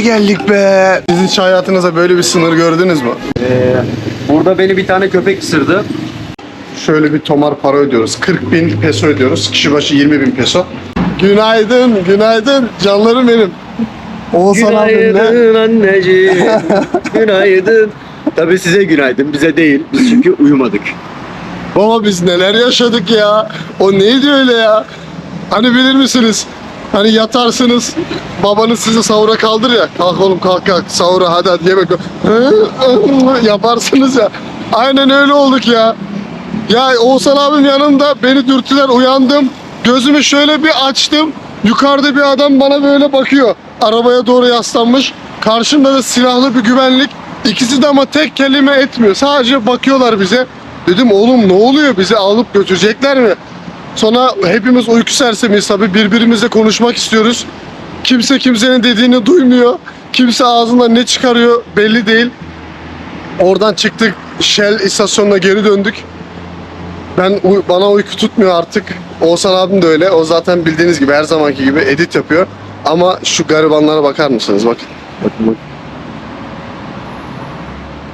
Nereye geldik be? Siz hiç hayatınızda böyle bir sınır gördünüz mü? Ee, burada beni bir tane köpek ısırdı. Şöyle bir tomar para ödüyoruz. 40 bin peso ödüyoruz. Kişi başı 20 bin peso. Günaydın, günaydın. Canlarım benim. Oğuzhan. Günaydın anneciğim. günaydın. Tabii size günaydın, bize değil. Biz çünkü uyumadık. Baba biz neler yaşadık ya. O neydi öyle ya? Hani bilir misiniz? Hani yatarsınız, babanız sizi sahura kaldır ya. Kalk oğlum kalk kalk sahura hadi hadi yemek. Yaparsınız ya. Aynen öyle olduk ya. Ya Oğuzhan abim yanımda beni dürtüler uyandım. Gözümü şöyle bir açtım. Yukarıda bir adam bana böyle bakıyor. Arabaya doğru yaslanmış. Karşımda da silahlı bir güvenlik. İkisi de ama tek kelime etmiyor. Sadece bakıyorlar bize. Dedim oğlum ne oluyor? Bizi alıp götürecekler mi? Sonra hepimiz uyku sersemiyiz tabii. Birbirimizle konuşmak istiyoruz. Kimse kimsenin dediğini duymuyor. Kimse ağzından ne çıkarıyor belli değil. Oradan çıktık. Shell istasyonuna geri döndük. Ben bana uyku tutmuyor artık. Oğuzhan abim de öyle. O zaten bildiğiniz gibi her zamanki gibi edit yapıyor. Ama şu garibanlara bakar mısınız? Bakın. Bakın bak.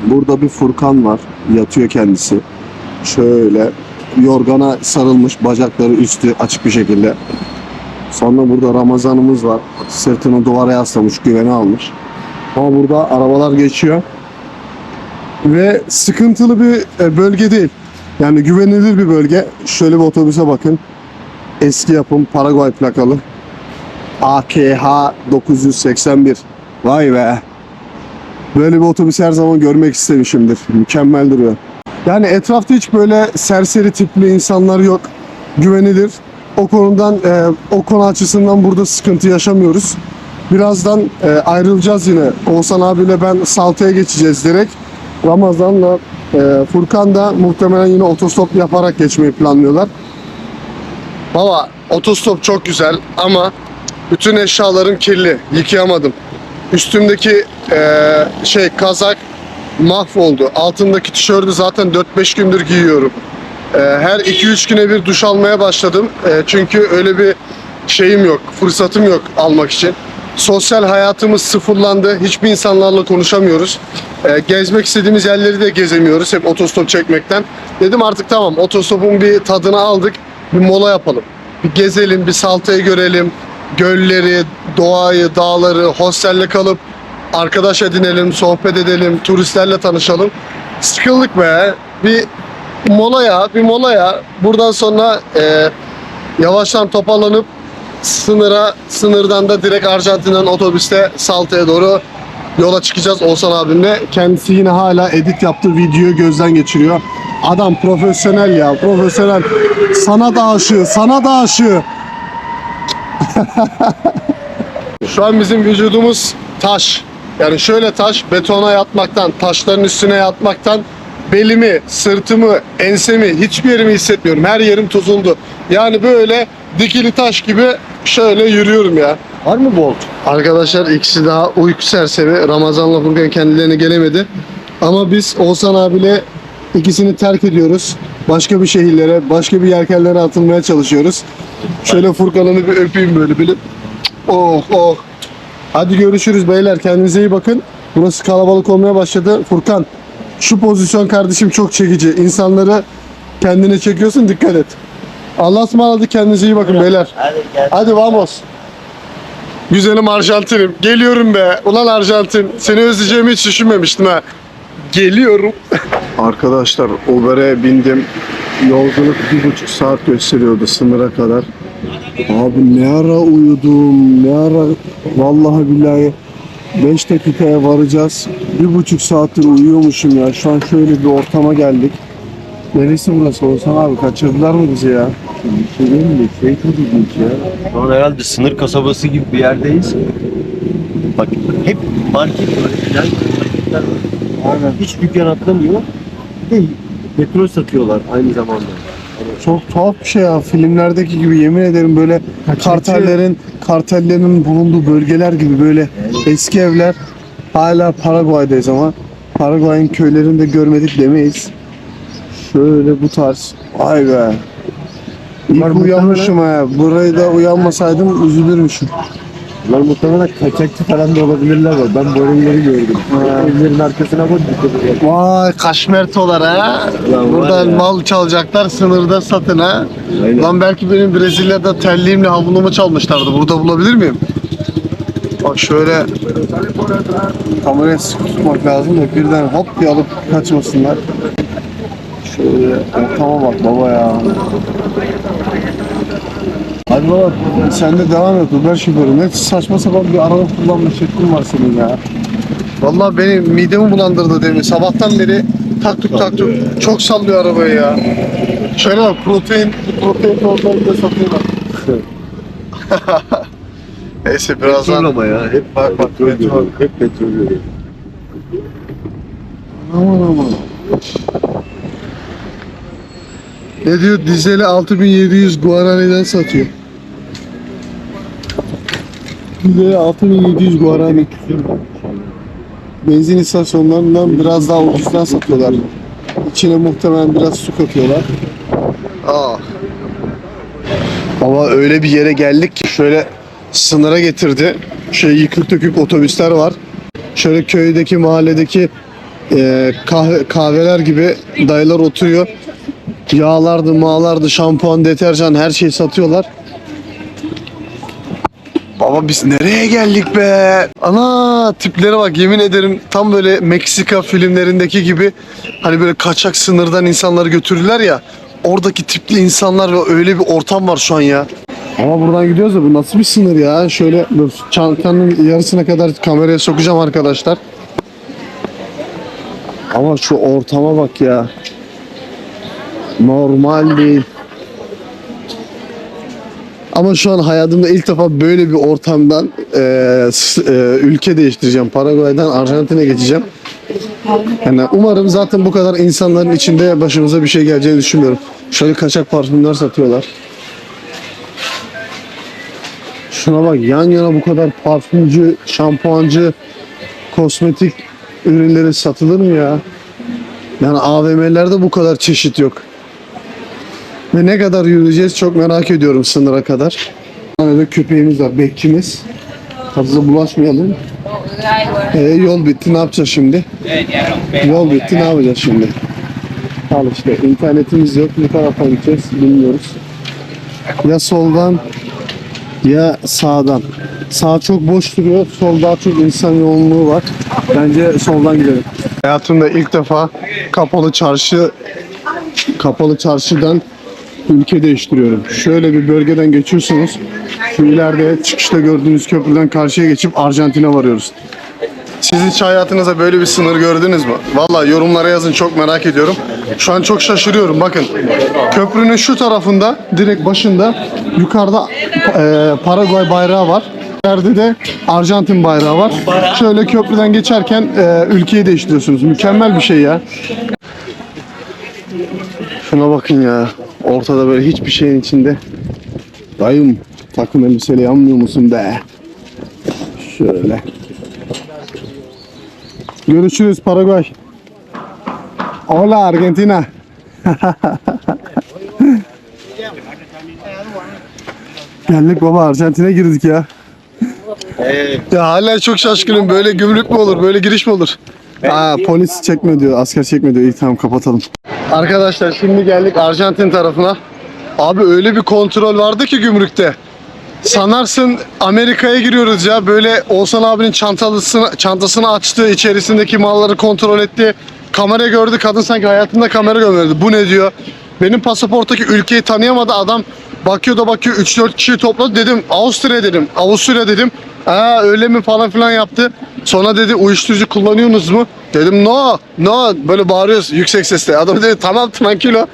Burada bir Furkan var. Yatıyor kendisi. Şöyle yorgana sarılmış bacakları üstü açık bir şekilde. Sonra burada Ramazanımız var. Sırtını duvara yaslamış, güvene almış. Ama burada arabalar geçiyor. Ve sıkıntılı bir e, bölge değil. Yani güvenilir bir bölge. Şöyle bir otobüse bakın. Eski yapım Paraguay plakalı. AKH 981. Vay be. Böyle bir otobüs her zaman görmek istemişimdir. Mükemmel duruyor. Yani etrafta hiç böyle serseri tipli insanlar yok. Güvenilir. O konudan, e, o konu açısından burada sıkıntı yaşamıyoruz. Birazdan e, ayrılacağız yine. Oğuzhan abiyle ben Salta'ya geçeceğiz direkt. Ramazan'la e, Furkan da muhtemelen yine otostop yaparak geçmeyi planlıyorlar. Baba otostop çok güzel ama bütün eşyalarım kirli. Yıkayamadım. Üstümdeki e, şey kazak mahvoldu. Altındaki tişörtü zaten 4-5 gündür giyiyorum. E, her 2-3 güne bir duş almaya başladım. E, çünkü öyle bir şeyim yok, fırsatım yok almak için. Sosyal hayatımız sıfırlandı. Hiçbir insanlarla konuşamıyoruz. E, gezmek istediğimiz yerleri de gezemiyoruz. Hep otostop çekmekten. Dedim artık tamam otostopun bir tadını aldık. Bir mola yapalım. Bir gezelim, bir Salta'yı görelim. Gölleri, doğayı, dağları, hostelle kalıp arkadaş edinelim, sohbet edelim, turistlerle tanışalım. Sıkıldık be. Bir mola ya, bir mola ya. Buradan sonra e, yavaştan toparlanıp sınıra, sınırdan da direkt Arjantin'den otobüste Salta'ya doğru yola çıkacağız Oğuzhan abimle. Kendisi yine hala edit yaptığı videoyu gözden geçiriyor. Adam profesyonel ya, profesyonel. Sana da aşığı, sana da aşığı. Şu an bizim vücudumuz taş. Yani şöyle taş, betona yatmaktan, taşların üstüne yatmaktan belimi, sırtımı, ensemi, hiçbir yerimi hissetmiyorum. Her yerim tuzuldu. Yani böyle dikili taş gibi şöyle yürüyorum ya. Var mı Bolt? Arkadaşlar ikisi daha uyku sersemi. Ramazan'la Furkan kendilerine gelemedi. Ama biz Oğuzhan abiyle ikisini terk ediyoruz. Başka bir şehirlere, başka bir yelkenlere atılmaya çalışıyoruz. Şöyle Furkan'ını bir öpeyim böyle bilip. Oh oh. Hadi görüşürüz beyler. Kendinize iyi bakın. Burası kalabalık olmaya başladı. Furkan şu pozisyon kardeşim çok çekici. İnsanları kendine çekiyorsun dikkat et. Allah'a ısmarladık kendinize iyi bakın beyler. Hadi gel. Hadi vamos. Güzelim Arjantin'im. Geliyorum be. Ulan Arjantin. Seni özleyeceğimi hiç düşünmemiştim ha. Geliyorum. Arkadaşlar Uber'e bindim. Yolculuk bir buçuk saat gösteriyordu sınıra kadar. Abi ne ara uyudum, ne ara vallahi billahi 5 dakikaya varacağız. Bir buçuk saattir uyuyormuşum ya. Şu an şöyle bir ortama geldik. Neresi burası Oğuzhan abi? Kaçırdılar mı bizi ya? Şey değil mi? Şey çok ilginç ya. Şu an herhalde sınır kasabası gibi bir yerdeyiz. Bak hep market var. Yani marketler var. Aynen. Hiç dükkan atlamıyor. Bir de petrol satıyorlar aynı zamanda. Çok tuhaf bir şey ya. Filmlerdeki gibi yemin ederim böyle kartellerin kartellerin bulunduğu bölgeler gibi böyle eski evler. Hala Paraguay'dayız ama Paraguay'ın köylerini de görmedik demeyiz. Şöyle bu tarz. Vay be. İyi uyanmışım ha. Burayı da uyanmasaydım üzülürmüşüm. Bunlar muhtemelen kaçakçı falan da olabilirler var. Ben böyle gördüm. Evlerin arkasına bak dikkat. Vay kaşmertolar ha. Ulan var Buradan ya. mal çalacaklar sınırda satın ha. Aynen. Lan belki benim Brezilya'da terliğimle havlumu çalmışlardı. Burada bulabilir miyim? Bak şöyle kameraya sıkı tutmak lazım da birden hop diye alıp kaçmasınlar. Şöyle ortama bak baba ya. Hadi baba sen de devam et Uber şoförü. Ne saçma sapan bir araba kullanma şeklin var senin ya. Vallahi benim midemi bulandırdı demin. Sabahtan beri taktuk taktuk çok sallıyor arabayı ya. Şöyle bak protein, protein tozlarını da satıyorlar. Neyse Petrol birazdan ama ya. Hep Bak, bak, petrol petrol. Hep petrol görüyorum. Aman aman. Ne diyor? Dizeli 6700 Guarani'den satıyor. Dizeli 6700 Guarani. Benzin istasyonlarından biraz daha ucuzdan satıyorlar. İçine muhtemelen biraz su katıyorlar. Aa. Baba öyle bir yere geldik ki şöyle sınıra getirdi. Şey yıkık dökük otobüsler var. Şöyle köydeki mahalledeki e, kahve, kahveler gibi dayılar oturuyor. Yağlardı, mağlardı, şampuan, deterjan her şeyi satıyorlar. Baba biz nereye geldik be? Ana tiplere bak yemin ederim tam böyle Meksika filmlerindeki gibi hani böyle kaçak sınırdan insanları götürürler ya. Oradaki tipli insanlar ve öyle bir ortam var şu an ya. Ama buradan gidiyoruz da bu nasıl bir sınır ya? Şöyle dur çantanın yarısına kadar kameraya sokacağım arkadaşlar. Ama şu ortama bak ya. Normal değil. Ama şu an hayatımda ilk defa böyle bir ortamdan s- eee, ülke değiştireceğim. Paraguay'dan Arjantin'e geçeceğim. Yani umarım zaten bu kadar insanların içinde başımıza bir şey geleceğini düşünmüyorum. Şöyle kaçak parfümler satıyorlar. Şuna bak yan yana bu kadar parfümcü, şampuancı, kosmetik ürünleri satılır mı ya? Yani AVM'lerde bu kadar çeşit yok. Ve ne kadar yürüyeceğiz çok merak ediyorum sınıra kadar. Tane de köpeğimiz var, bekçimiz. Fazla bulaşmayalım. Ee, yol bitti, ne yapacağız şimdi? Yol bitti, ne yapacağız şimdi? Al işte, internetimiz yok. Ne tarafa gideceğiz bilmiyoruz. Ya soldan ya sağdan. Sağ çok boş duruyor, sol daha çok insan yoğunluğu var. Bence soldan gidelim. Hayatımda ilk defa kapalı çarşı kapalı çarşıdan ülke değiştiriyorum. Şöyle bir bölgeden geçiyorsunuz. Şu ileride çıkışta gördüğünüz köprüden karşıya geçip Arjantin'e varıyoruz. Siz hiç hayatınızda böyle bir sınır gördünüz mü? Vallahi yorumlara yazın çok merak ediyorum. Şu an çok şaşırıyorum. Bakın köprünün şu tarafında direkt başında yukarıda e, Paraguay bayrağı var. İleride de Arjantin bayrağı var. Şöyle köprüden geçerken e, ülkeyi değiştiriyorsunuz. Mükemmel bir şey ya. Şuna bakın ya. Ortada böyle hiçbir şeyin içinde. Dayım takım elbiseyle yanmıyor musun be? Şöyle. Görüşürüz Paraguay. Hola Argentina. Geldik baba Arjantin'e girdik ya. Ya hala çok şaşkınım. Böyle gümrük mü olur? Böyle giriş mi olur? Aa, polis çekme diyor. Asker çekme diyor. İyi tamam kapatalım. Arkadaşlar şimdi geldik Arjantin tarafına. Abi öyle bir kontrol vardı ki gümrükte. Sanarsın Amerika'ya giriyoruz ya. Böyle Oğuzhan abinin çantasını, çantasını açtı. içerisindeki malları kontrol etti. Kamera gördü. Kadın sanki hayatında kamera görmedi. Bu ne diyor? Benim pasaporttaki ülkeyi tanıyamadı adam. Bakıyor da bakıyor 3-4 kişi topladı. Dedim Avusturya dedim. Avusturya dedim. Aa öyle mi falan filan yaptı. Sonra dedi uyuşturucu kullanıyorsunuz mu? Dedim no no böyle bağırıyoruz yüksek sesle. Adam dedi tamam tranquilo.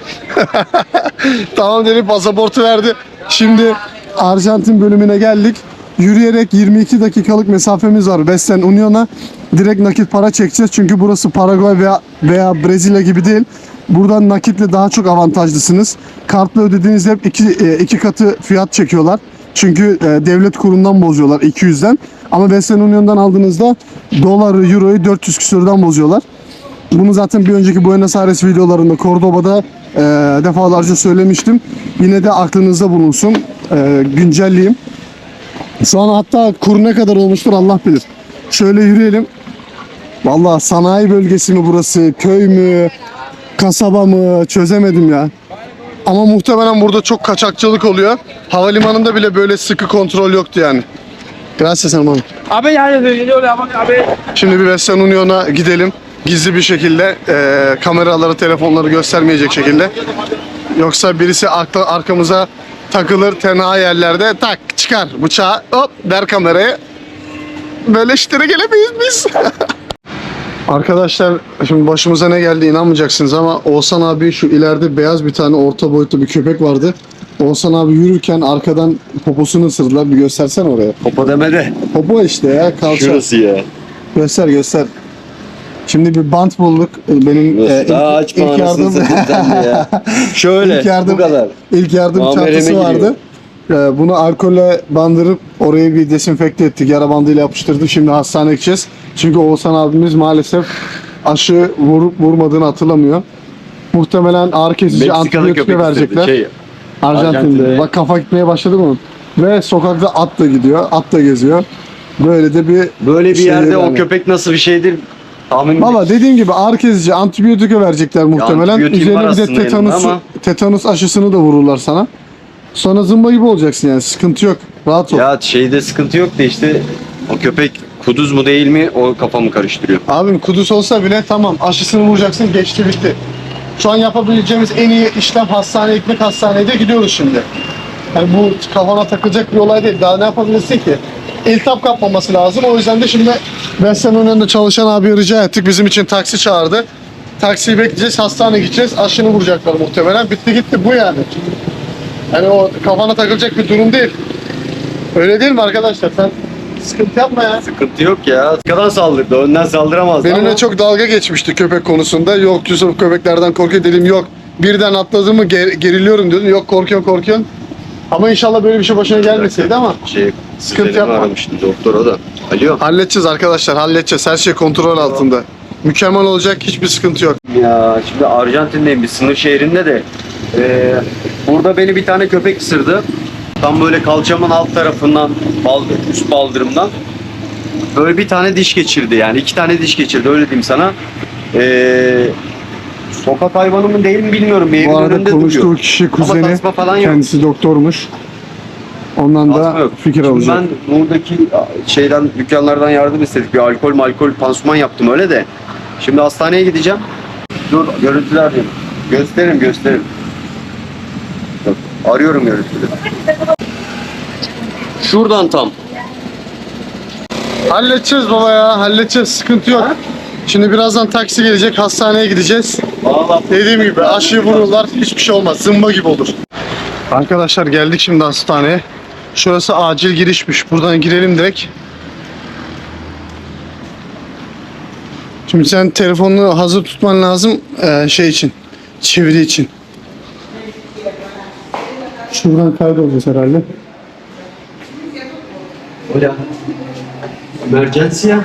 tamam dedi pasaportu verdi. Şimdi Arjantin bölümüne geldik. Yürüyerek 22 dakikalık mesafemiz var Western Union'a. Direkt nakit para çekeceğiz çünkü burası Paraguay veya, veya Brezilya gibi değil. Buradan nakitle daha çok avantajlısınız. Kartla ödediğinizde hep iki, e, iki katı fiyat çekiyorlar. Çünkü e, devlet kurundan bozuyorlar 200'den. Ama Western Union'dan aldığınızda doları, euroyu 400 küsürden bozuyorlar. Bunu zaten bir önceki Buenos Aires videolarında Cordoba'da e, defalarca söylemiştim. Yine de aklınızda bulunsun. E, güncelleyeyim. Şu an hatta kur ne kadar olmuştur Allah bilir. Şöyle yürüyelim. Vallahi sanayi bölgesi mi burası, köy mü, kasaba mı çözemedim ya. Ama muhtemelen burada çok kaçakçılık oluyor. Havalimanında bile böyle sıkı kontrol yoktu yani. Gracias hermano. Abi yani geliyor abi abi. Şimdi bir Western Union'a gidelim. Gizli bir şekilde eee, kameraları, telefonları göstermeyecek şekilde. Yoksa birisi arka- arkamıza takılır tenha yerlerde tak çıkar bıçağı hop der kameraya. Böyle işlere gelemeyiz biz. Arkadaşlar şimdi başımıza ne geldi inanmayacaksınız ama Oğuzhan abi şu ileride beyaz bir tane orta boyutlu bir köpek vardı. Oğuzhan abi yürürken arkadan poposunu ısırdılar. Bir göstersen oraya. Popo deme de. Popo işte ya kalça. Şurası ya. Göster göster. Şimdi bir bant bulduk. Benim e, ilk, açma ilk yardım ya. Şöyle İlk yardım- bu kadar. ilk yardım Muameleme çantası vardı. E, bunu alkolle bandırıp orayı bir desinfekte ettik. Yara bandıyla yapıştırdık. Şimdi hastaneye gideceğiz. Çünkü Oğuzhan abimiz maalesef aşı vurup vurmadığını hatırlamıyor. Muhtemelen ağrı kesici antibiyotik verecekler. Şey, Arjantin'de. Arjantin'de. Bak kafa gitmeye başladı mı? Ve sokakta at da gidiyor. At da geziyor. Böyle de bir böyle bir şey yerde o yani. köpek nasıl bir şeydir tahmin Baba dediğim gibi ağrı kesici antibiyotik verecekler muhtemelen. Üzerine bir de tetanus, tetanus aşısını da vururlar sana. Sonra zımba gibi olacaksın yani sıkıntı yok. Rahat ol. Ya şeyde sıkıntı yok da işte o köpek kuduz mu değil mi o kafamı karıştırıyor. Abim kudüs olsa bile tamam aşısını vuracaksın geçti bitti. Şu an yapabileceğimiz en iyi işlem hastaneye gitmek hastanede gidiyoruz şimdi. Yani bu kafana takılacak bir olay değil. Daha ne yapabilirsin ki? İltihap kapmaması lazım. O yüzden de şimdi Western önünde çalışan abi rica ettik. Bizim için taksi çağırdı. Taksiyi bekleyeceğiz, hastaneye gideceğiz. Aşını vuracaklar muhtemelen. Bitti gitti bu yani. Yani o kafana takılacak bir durum değil. Öyle değil mi arkadaşlar? Sen sıkıntı yapma ya. Sıkıntı yok ya. Arkadan saldırdı. Önden saldıramaz. Benimle ama çok dalga geçmişti köpek konusunda. Yok Yusuf köpeklerden korkuyor dedim yok. Birden atladım mı ger- geriliyorum diyordun. Yok korkuyorsun korkuyorsun. Ama inşallah böyle bir şey başına gelmeseydi ama şey Sıkıntı yapma. aramıştı doktor o da. Alo. halledeceğiz arkadaşlar halledeceğiz. Her şey kontrol altında. Mükemmel olacak hiçbir sıkıntı yok. Ya şimdi Arjantin'deyim bir sınır şehrinde de eee, burada beni bir tane köpek ısırdı. Tam böyle kalçamın alt tarafından, baldır, üst baldırımdan. Böyle bir tane diş geçirdi yani iki tane diş geçirdi öyle diyeyim sana. Eee sokak hayvanı mı değil mi bilmiyorum. Bir evin Bu arada önünde konuştuğu duruyor. kişi Ama kuzeni tasma falan yok. kendisi doktormuş. Ondan Tasma da yok. fikir Şimdi alacak. Ben buradaki şeyden dükkanlardan yardım istedik. Bir alkol malkol pansuman yaptım öyle de. Şimdi hastaneye gideceğim. Dur görüntüler diyeyim. Gösteririm gösteririm. Arıyorum görüntüleri. Şuradan tam. Halledeceğiz baba ya halledeceğiz sıkıntı yok. Şimdi birazdan taksi gelecek hastaneye gideceğiz. Vallahi Dediğim gibi aşıyı vururlar hiçbir şey olmaz zımba gibi olur. Arkadaşlar geldik şimdi hastaneye. Şurası acil girişmiş. Buradan girelim direkt. Şimdi sen telefonunu hazır tutman lazım eee, şey için. Çeviri için. Şuradan kaydolacağız herhalde. Hola. Emergencia.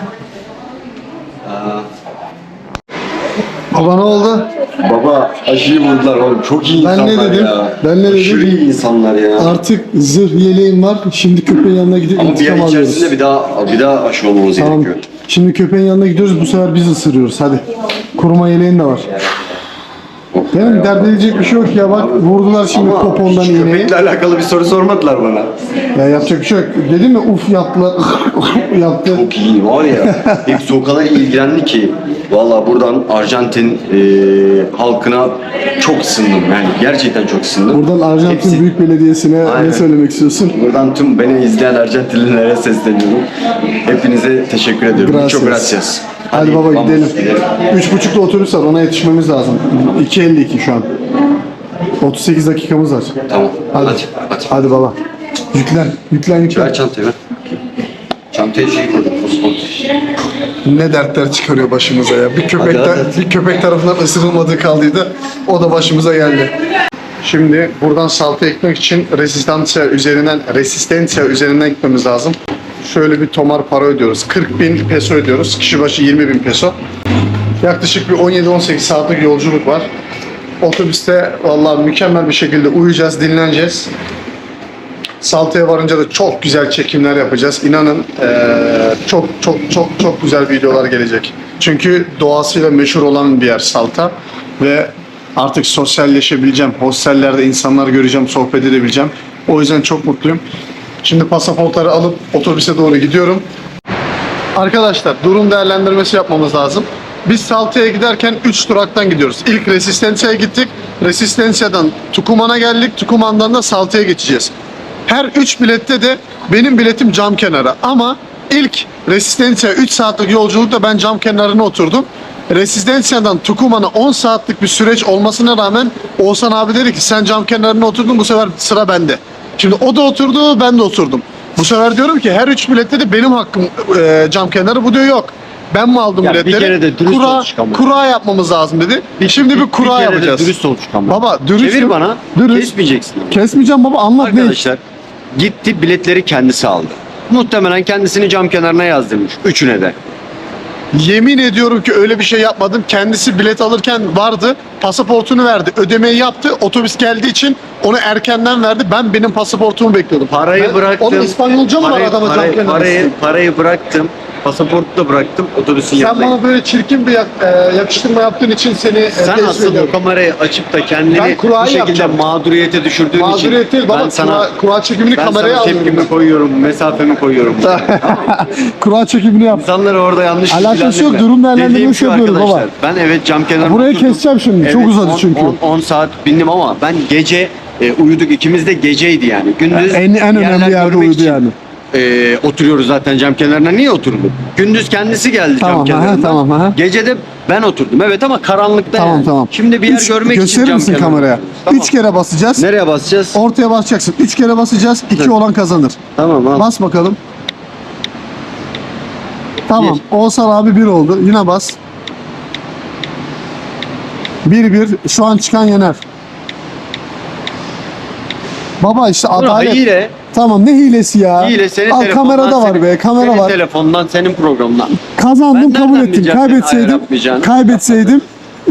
Baba ne oldu? baba aşıyı vurdular oğlum. Çok iyi Ben ne insanlar dedim? ya. Ben ne Aşırı dedim? iyi insanlar ya. Artık zırh yeleğim var. Şimdi köpeğin yanına gidip Ama bir intikam ay alıyoruz. içerisinde bir daha bir daha aşı olmamız Tamam. gerekiyor. Şimdi köpeğin yanına gidiyoruz. Bu sefer biz ısırıyoruz. Hadi. Koruma yeleğin de var. Benim dert edecek bir şey yok ya. Bak vurdular şimdi Ama popondan hiç iğneyi. köpekle alakalı bir soru sormadılar bana. Ya yapacak bir şey yok. Dedim mi uf yaptılar. yaptı. Çok iyi var ya. Hepsi o kadar ilgilendi ki. Valla buradan Arjantin e, halkına çok ısındım. Yani gerçekten çok ısındım. Buradan Arjantin Hepsi- Büyük Belediyesi'ne Aynen. ne söylemek istiyorsun? Buradan tüm beni izleyen Arjantinlilere sesleniyorum. Hepinize teşekkür ediyorum. Gracias. Çok gracias. Hadi, baba vamos, gidelim. Üç buçukta otobüs var. Ona yetişmemiz lazım. 2.52 şu an. 38 dakikamız var. Tamam. Hadi. Hadi. Hadi. Baba. Yüklen. Yüklen yüklen. Ver çantayı ver. Çantayı şey koydum. Ne dertler çıkarıyor başımıza ya. Bir köpek, Hadi, de- hadi. bir köpek tarafından ısırılmadığı kaldıydı. O da başımıza geldi. Şimdi buradan salta ekmek için resistansiya üzerinden resistensiya üzerinden gitmemiz lazım. Şöyle bir tomar para ödüyoruz. 40 bin peso ödüyoruz. Kişi başı 20 bin peso. Yaklaşık bir 17-18 saatlik yolculuk var. Otobüste vallahi mükemmel bir şekilde uyuyacağız, dinleneceğiz. Salta'ya varınca da çok güzel çekimler yapacağız. İnanın eee, çok çok çok çok güzel videolar gelecek. Çünkü doğasıyla meşhur olan bir yer Salta ve artık sosyalleşebileceğim. Hostellerde insanlar göreceğim, sohbet edebileceğim. O yüzden çok mutluyum. Şimdi pasaportları alıp otobüse doğru gidiyorum. Arkadaşlar durum değerlendirmesi yapmamız lazım. Biz Salta'ya giderken 3 duraktan gidiyoruz. İlk Resistencia'ya gittik. Resistencia'dan Tukuman'a geldik. Tukuman'dan da Salta'ya geçeceğiz. Her 3 bilette de benim biletim cam kenarı. Ama ilk Resistencia 3 saatlik yolculukta ben cam kenarına oturdum. Resistencia'dan Tukuman'a 10 saatlik bir süreç olmasına rağmen Oğuzhan abi dedi ki sen cam kenarına oturdun bu sefer sıra bende. Şimdi o da oturdu ben de oturdum. Bu sefer diyorum ki her üç bilette de benim hakkım e, cam kenarı. Bu diyor yok. Ben mi aldım Ya bir biletleri? kere de dürüst kura, ol kura yapmamız lazım dedi. Şimdi bir, kura kere de yapacağız. Dürüst ol çıkamam. Baba dürüst. Çevir bana. Dürüst. Kesmeyeceksin. Kesmeyeceğim baba anlat ne? Arkadaşlar gitti biletleri kendisi aldı. Muhtemelen kendisini cam kenarına yazdırmış. Üçüne de. Yemin ediyorum ki öyle bir şey yapmadım. Kendisi bilet alırken vardı. Pasaportunu verdi. Ödemeyi yaptı. Otobüs geldiği için onu erkenden verdi. Ben benim pasaportumu bekliyordum. Parayı Ben- bıraktım. Oğlum İspanyolca mı var Parayı- cam parayı, kenarı? parayı, parayı bıraktım. Pasaportu da bıraktım. Otobüsün Sen yanına bana böyle çirkin bir yak- e, yakıştırma yaptığın için seni e, Sen asıl o kamerayı açıp da kendini bu şekilde yapacağım. mağduriyete düşürdüğün Mağduriyet için değil baba. ben sana kura, kura çekimini ben kameraya sana alıyorum. tepkimi koyuyorum, mesafemi koyuyorum. Kura çekimini yap. İnsanları orada yanlış Alakası yok, bilgilendirme. durum değerlendirmesi Dediğim şu yapıyoruz baba. arkadaşlar, Ben evet cam kenarında Burayı oturdum. keseceğim şimdi, çok uzadı çünkü. 10 saat bindim ama ben gece e, uyuduk ikimiz de geceydi yani. Gündüz En, en önemli yerler yerde görmek uyudu için, yani. E, oturuyoruz zaten cam kenarına. Niye oturduk? Gündüz kendisi geldi Tamam, cam aha, kenarına. tamam, aha. Gece de ben oturdum. Evet ama karanlıkta Tamam yani. tamam. Şimdi bir yer Üç- görmek için cam misin kenarına kameraya? oturdum. Tamam. Üç kere basacağız. Nereye basacağız? Ortaya basacaksın. Üç kere basacağız. İki Evet. olan kazanır. Tamam al. Bas bakalım. Tamam. Bir. Oğuzhan abi bir oldu. Yine bas. Bir bir. Şu an çıkan yener. Baba işte Bro, adalet. hile. Tamam ne hilesi ya? Hile senin Al telefondan. kamerada var senin- be. Kamera senin var. telefondan senin programdan. Kazandım Ben kabul nereden ettim. bileceğim senin ayar Kaybetseydim. yapmayacağını? Kaybetseydim.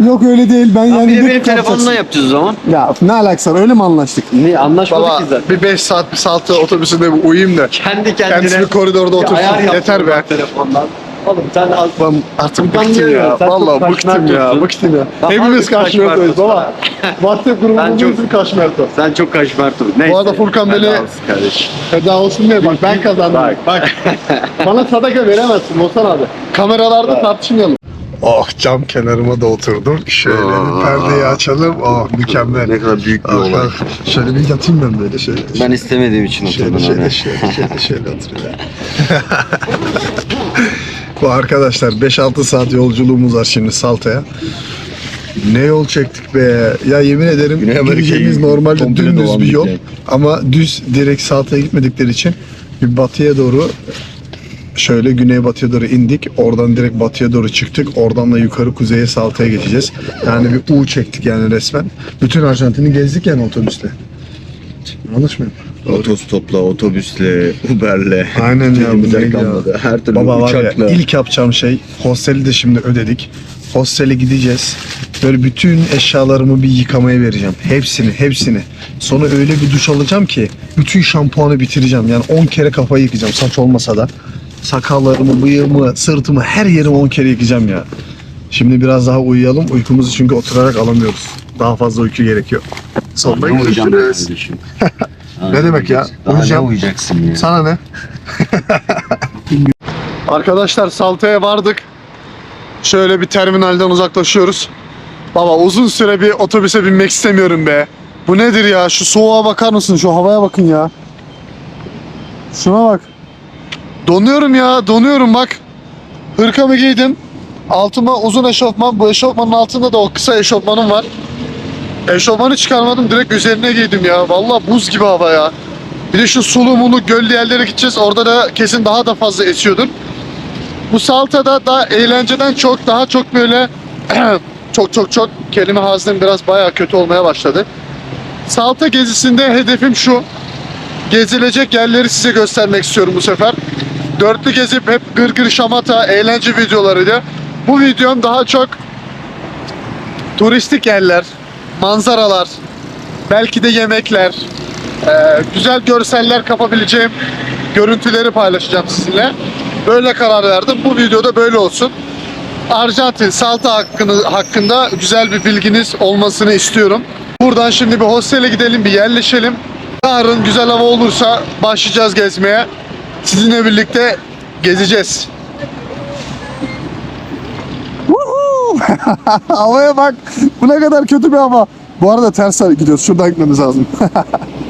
Yok öyle değil. Ben Lan yani bir de benim telefondan yapacağız o zaman. Ya ne alakası var? Öyle mi anlaştık? Ne anlaşmadık Baba ki zaten. bir 5 saat bir Salta otobüsünde bir uyuyayım da. Kendi kendine. Kendisi bir koridorda otursun. Yeter be. Telefondan. Oğlum sen al. Ben artık Ben bıktım ya. sen kaşmer bıktım ya. Bıktım ya. Hepimiz kaşmertoyuz baba. WhatsApp Ben grubumuzun çok- ismi kaşmerto. Sen çok kaşmartın. Neyse. Bu arada Furkan Ben beni-. Feda olsun diye bak ben kazandım. Bak. Bak. Bana sadaka veremezsin Olsan abi. Kameralarda tartışmayalım. Oh cam kenarıma da oturdum. Şöyle bir perdeyi açalım. Oh mükemmel. Ne kadar büyük bir Ah, olay. ah. Şöyle bir yatayım ben böyle şöyle. Ben istemediğim için Şöyle oturdum şöyle öyle. şöyle şöyle şöyle oturuyor. Bu arkadaşlar 5-6 saat yolculuğumuz var şimdi Salta'ya. Ne yol çektik be. Ya yemin ederim Güney gideceğimiz normalde dümdüz bir yol. Ama düz direkt Salta'ya gitmedikleri için bir batıya doğru şöyle güneybatıya doğru indik. Oradan direkt batıya doğru çıktık. Oradan da yukarı kuzeye Salta'ya geçeceğiz. Yani bir U çektik yani resmen. Bütün Arjantin'i gezdik yani otobüsle. Yanlış mıyım? Otostopla, otobüsle, Uber'le. Aynen ya, bu Bize ya. kalmadı. Her türlü Baba var ya uçakla. ilk yapacağım şey hosteli de şimdi ödedik. Hostele gideceğiz. Böyle bütün eşyalarımı bir yıkamaya vereceğim. Hepsini, hepsini. Sonra öyle bir duş alacağım ki bütün şampuanı bitireceğim. Yani 10 kere kafayı yıkayacağım saç olmasa da. Sakallarımı, bıyığımı, sırtımı her yerimi 10 kere yıkayacağım ya. Şimdi biraz daha uyuyalım. Uykumuzu çünkü oturarak alamıyoruz. Daha fazla uyku gerekiyor. Sonra Ne ben görüşürüz. kardeşim? Ne demek ya? Daha ne uyuyacaksın ya? Sana ne? Arkadaşlar Salta'ya vardık. Şöyle bir terminalden uzaklaşıyoruz. Baba uzun süre bir otobüse binmek istemiyorum be. Bu nedir ya? Şu soğuğa bakar mısın? Şu havaya bakın ya. Şuna bak. Donuyorum ya. Donuyorum bak. Hırkamı giydim. Altıma uzun eşofman. Bu eşofmanın altında da o kısa eşofmanım var. Eşofmanı çıkarmadım. Direkt üzerine giydim ya. Vallahi buz gibi hava ya. Bir de şu sulu mulu göllü yerlere gideceğiz. Orada da kesin daha da fazla esiyordur. Bu Salta'da da eğlenceden çok daha çok böyle çok çok çok kelime haznem biraz bayağı kötü olmaya başladı. Salta gezisinde hedefim şu. Gezilecek yerleri size göstermek istiyorum bu sefer. Dörtlü gezip hep gırgır şamata eğlence videolarıydı. Bu videom daha çok turistik yerler, manzaralar, belki de yemekler, Ee, güzel görseller kapabileceğim görüntüleri paylaşacağım sizinle. Böyle karar verdim. Bu videoda böyle olsun. Arjantin salta hakkını, hakkında güzel bir bilginiz olmasını istiyorum. Buradan şimdi bir hostele gidelim, bir yerleşelim. Yarın güzel hava olursa başlayacağız gezmeye. Sizinle birlikte gezeceğiz. Havaya bak. Bu ne kadar kötü bir hava. Bu arada ters gidiyoruz. Şuradan gitmemiz lazım.